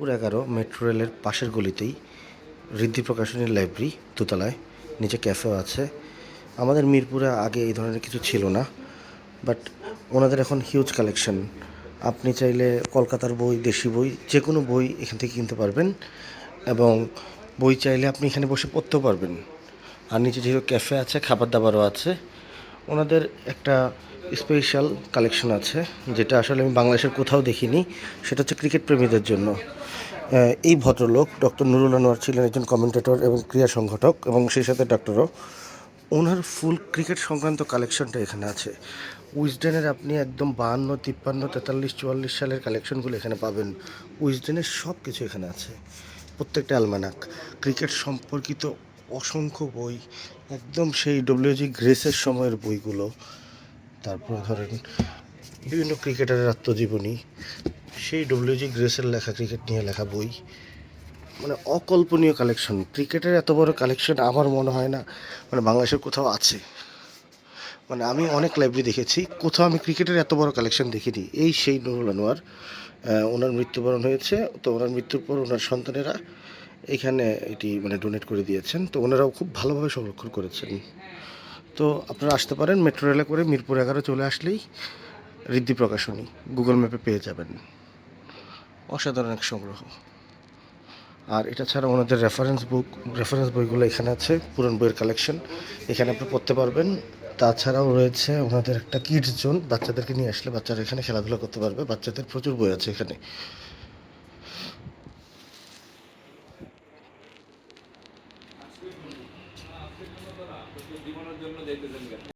মিরপুর এগারো মেট্রো রেলের পাশের গলিতেই ঋদ্ধি প্রকাশনীর লাইব্রেরি দোতলায় নিচে ক্যাফেও আছে। আমাদের মিরপুরে আগে এই ধরনের কিছু ছিল না, বাট ওনাদের এখন হিউজ কালেকশন। আপনি চাইলে কলকাতার বই, দেশি বই যে কোনো বই এখান থেকে কিনতে পারবেন এবং বই চাইলে আপনি এখানে বসে পড়তেও পারবেন। আর নিচে যেহেতু ক্যাফে আছে, খাবার দাবারও আছে, ওনাদের একটা স্পেশাল কালেকশন আছে, যেটা আসলে আমি বাংলাদেশের কোথাও দেখিনি, সেটা হচ্ছে ক্রিকেট প্রেমীদের জন্য। এই ভদ্রলোক ডক্টর নুরুল আনোয়ার ছিলেন একজন কমেন্টেটর এবং ক্রীড়া সংগঠক, এবং সেই সাথে ডক্টরও। ওনার ফুল ক্রিকেট সংক্রান্ত কালেকশনটা এখানে আছে। উইজডেনের আপনি একদম বাহান্ন, তিপ্পান্ন, তেতাল্লিশ, চুয়াল্লিশ সালের কালেকশনগুলো এখানে পাবেন। উইজডেনের সব কিছু এখানে আছে, প্রত্যেকটা অ্যালমানাক ক্রিকেট সম্পর্কিত অসংখ্য বই, একদম সেই ডব্লিউজি গ্রেসের সময়ের বইগুলো। তারপর ধরেন বিভিন্ন ক্রিকেটারের আত্মজীবনী, সেই ডব্লিউজি গ্রেসের লেখা ক্রিকেট নিয়ে লেখা বই মানে অকল্পনীয় কালেকশন ক্রিকেটের এত বড় কালেকশন আমার মনে হয় না মানে বাংলাদেশের কোথাও আছে। মানে আমি অনেক লাইব্রেরি দেখেছি, কোথাও আমি ক্রিকেটের এত বড় কালেকশন দেখিনি। এই সেই নুরুল আনোয়ার ওনার মৃত্যুবরণ হয়েছে, তো ওনার মৃত্যুর পর ওনার সন্তানেরা এখানে এটি মানে ডোনেট করে দিয়েছেন, তো ওনারাও খুব ভালোভাবে সংরক্ষণ করেছেন। তো আপনারা আসতে পারেন মেট্রো রেলে করে মিরপুর এগারো চলে আসলেই ঋদ্ধি প্রকাশনী গুগল ম্যাপে পেয়ে যাবেন। অসাধারণ এক সংগ্রহ। আর এটা ছাড়া ওনাদের রেফারেন্স বুক রেফারেন্স বইগুলো এখানে আছে, পুরনো বইয়ের কালেকশন এখানে আপনি পড়তে পারবেন। তাছাড়াও রয়েছে ওনাদের একটা কিডস জোন বাচ্চাদেরকে নিয়ে আসলে বাচ্চারা এখানে খেলাধুলা করতে পারবে। বাচ্চাদের প্রচুর বই আছে এখানে। জীবনের জন্য যাইতেছেন